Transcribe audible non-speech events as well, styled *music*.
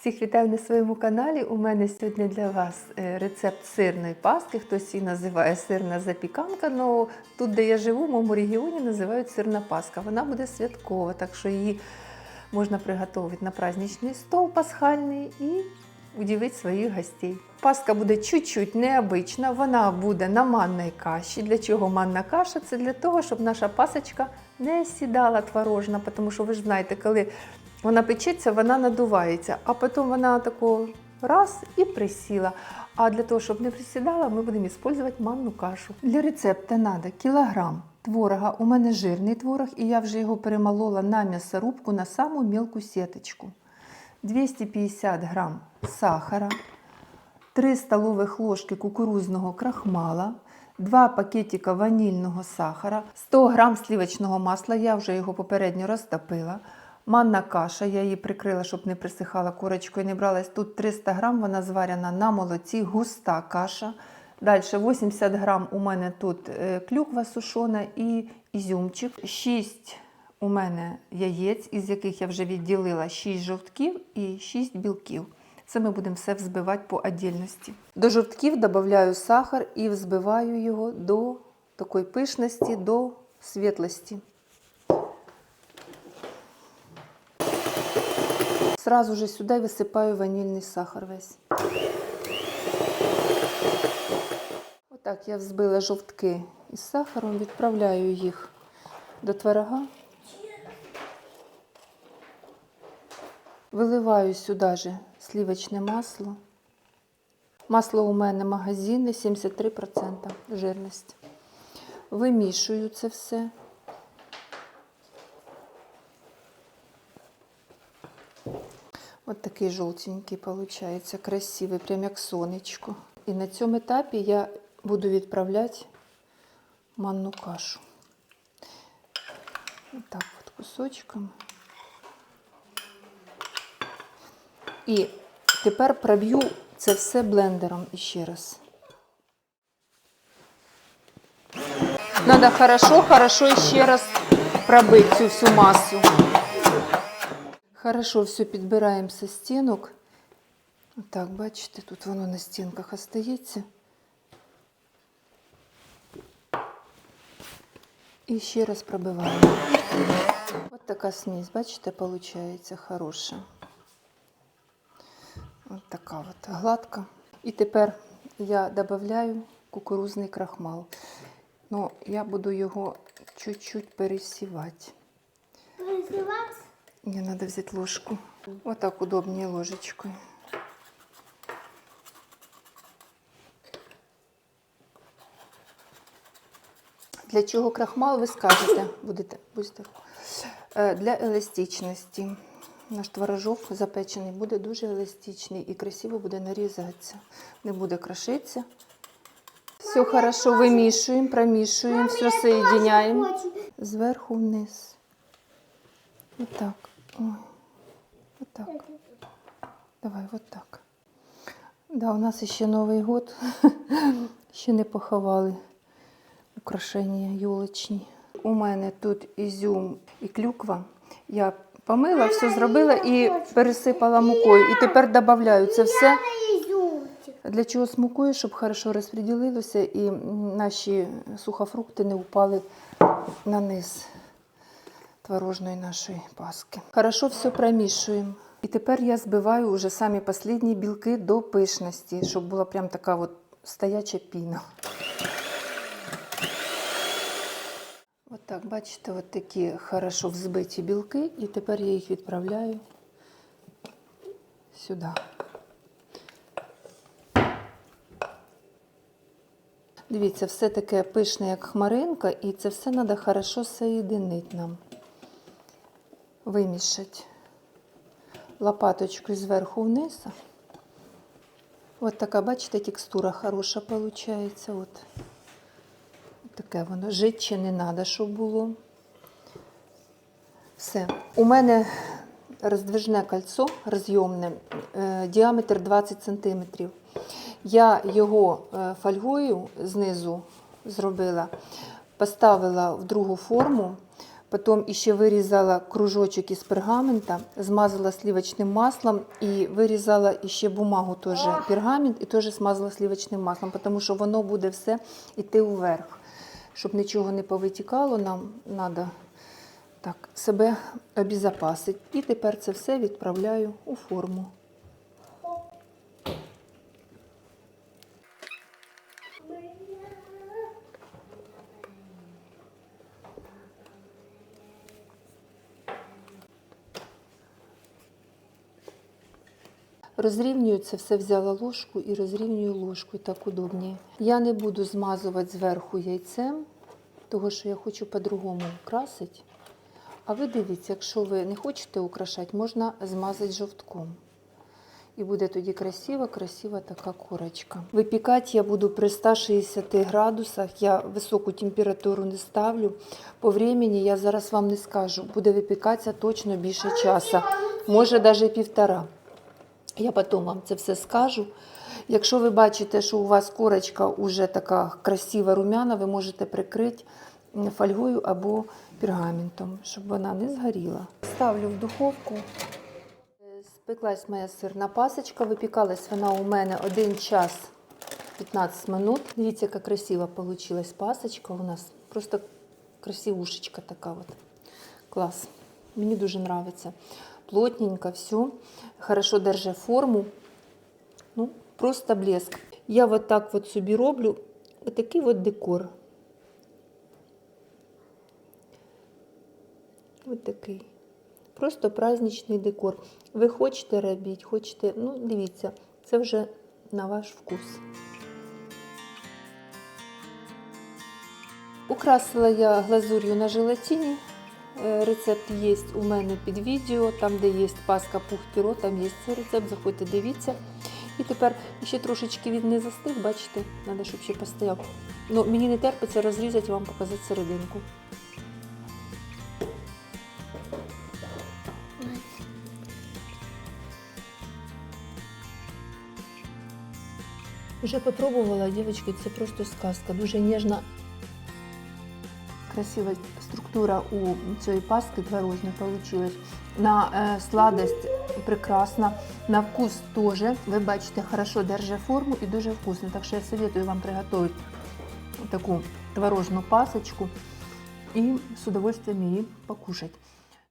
Всіх вітаю на своєму каналі. У мене сьогодні для вас е, рецепт сирної паски. Хтось її називає сирна запіканка, але тут, де я живу, в моєму регіоні називають сирна паска. Вона буде святкова, так що її можна приготувати на праздничний стол пасхальний і удивити своїх гостей. Паска буде чуть-чуть необична, вона буде на манній каші. Для чого манна каша? Це для того, щоб наша пасочка не сідала творожна, тому що ви ж знаєте, коли вона печеться, вона надувається, а потім вона тако раз і присіла. А для того, щоб не присідала, ми будемо використовувати манну кашу. Для рецепту треба кілограм творога. У мене жирний творог, і я вже його перемолола на м'ясорубку на саму мілку сіточку. 250 грам сахара, 3 столових ложки кукурузного крахмала, 2 пакетика ванільного сахара, 100 грам сливочного масла, я вже його попередньо розтопила. Манна каша, я її прикрила, щоб не присихала корочкою, не бралась. Тут 300 грам, вона зварена на молоці, густа каша. Далі 80 грам у мене тут е, клюква сушона і ізюмчик. 6 у мене яєць, із яких я вже відділила 6 жовтків і 6 білків. Це ми будемо все взбивати по отдільності. До жовтків додаю сахар і взбиваю його до такої пишності, до світлості. Сразу же сюди висипаю ванільний сахар весь. Отак я взбила жовтки із сахаром, відправляю їх до творога. Виливаю сюди же сливочне масло. Масло у мене магазинне 73% жирність. Вимішую це все. От такий жовтенький виходить, красивий, прям як сонечко. І на цьому етапі я буду відправляти манну кашу. Отак от кусочками. І тепер проб'ю це все блендером іще раз. Надо хорошо, хорошо ще раз пробити цю всю масу. Хорошо, все підбираємо со стінок. Так, бачите, тут воно на стінках остається. І ще раз пробиваємо. Ось така смесь, бачите, виходить хороша. Ось така от гладка. І тепер я додаю кукурузний крахмал. Ну, я буду його чуть-чуть пересівати. Пересівати? Мне надо взять ложку. Вот так удобнее ложечкой. Для чого крахмал, ви скажете, будете, будете. Е, Для еластичності. Наш творожок запечений буде дуже еластичний і красиво буде нарізатися. Не буде крошитися. Все хорошо вимішуємо, промішуємо, все соєдиняємо. Зверху вниз. Вот так. Ой. Вот так. Давай, вот так. Да, у нас ще Новий год. *laughs* ще не поховали украшення юлочні. У мене тут ізюм і клюква. Я помила, все зробила і пересипала мукою. І тепер додаю це все. Для чого з мукою, щоб хорошо розподілилося і наші сухофрукти не упали на низ творожної нашої паски. Хорошо все промішуємо. І тепер я збиваю вже самі останні білки до пишності, щоб була прям така от стояча піна. От так, бачите, от такі хорошо взбиті білки, і тепер я їх відправляю сюди. Дивіться, все таке пишне, як хмаринка, і це все треба хорошо соєдинити нам. Вимішати лопаточкою зверху вниз. От така, бачите, текстура хороша виходить. От. Таке воно. Жити ще не треба, щоб було. Все. У мене роздвижне кольцо розйомне, е, діаметр 20 см. Я його е, фольгою знизу зробила, поставила в другу форму, Потім ще вирізала кружочок із пергамента, змазала сливочним маслом і вирізала ще бумагу теж пергамент і теж смазала сливочним маслом, тому що воно буде все йти вверх. Щоб нічого не повитікало, нам треба так, себе обезопасити. І тепер це все відправляю у форму. Розрівнюю це все взяла ложку і розрівнюю ложкою, так удобніше. Я не буду змазувати зверху яйцем, тому що я хочу по-другому украсити. А ви дивіться, якщо ви не хочете украшати, можна змазати жовтком. І буде тоді красива, красива така корочка. Випікати я буду при 160 градусах. Я високу температуру не ставлю. По времени я зараз вам не скажу. Буде випікатися точно більше часу. Може навіть півтора. Я потім вам це все скажу. Якщо ви бачите, що у вас корочка вже така красива румяна, ви можете прикрити фольгою або пергаментом, щоб вона не згоріла. Ставлю в духовку. Спеклась моя сирна пасочка, випікалась вона у мене 1 час 15 минут. Дивіться, яка красива вийшла пасочка у нас. Просто красивушечка така от. Клас. Мені дуже подобається. Плотненько, все. Хорошо держить форму. Ну, просто блеск. Я вот так вот собі роблю отакий от декор. Ось такий. Просто праздничний декор. Ви хочете робити, хочете, ну, дивіться, це вже на ваш вкус. Украсила я глазур'ю на желатині. Е, Рецепт є у мене під відео, там, де є паска пух піро, там є цей рецепт, заходьте, дивіться. І тепер ще трошечки він не застиг, бачите, треба, щоб ще постояв. Ну, мені не терпиться розрізати і вам показати серединку. Вже попробувала, дівчатки, це просто сказка. Дуже ніжна, красива структура у цієї паски творожной вийшла. На е, сладость прекрасна, на вкус теж. Ви бачите, хорошо держить форму і дуже вкусно. Так що я советую вам приготувати таку творожну пасочку і з удовольствием її покушати.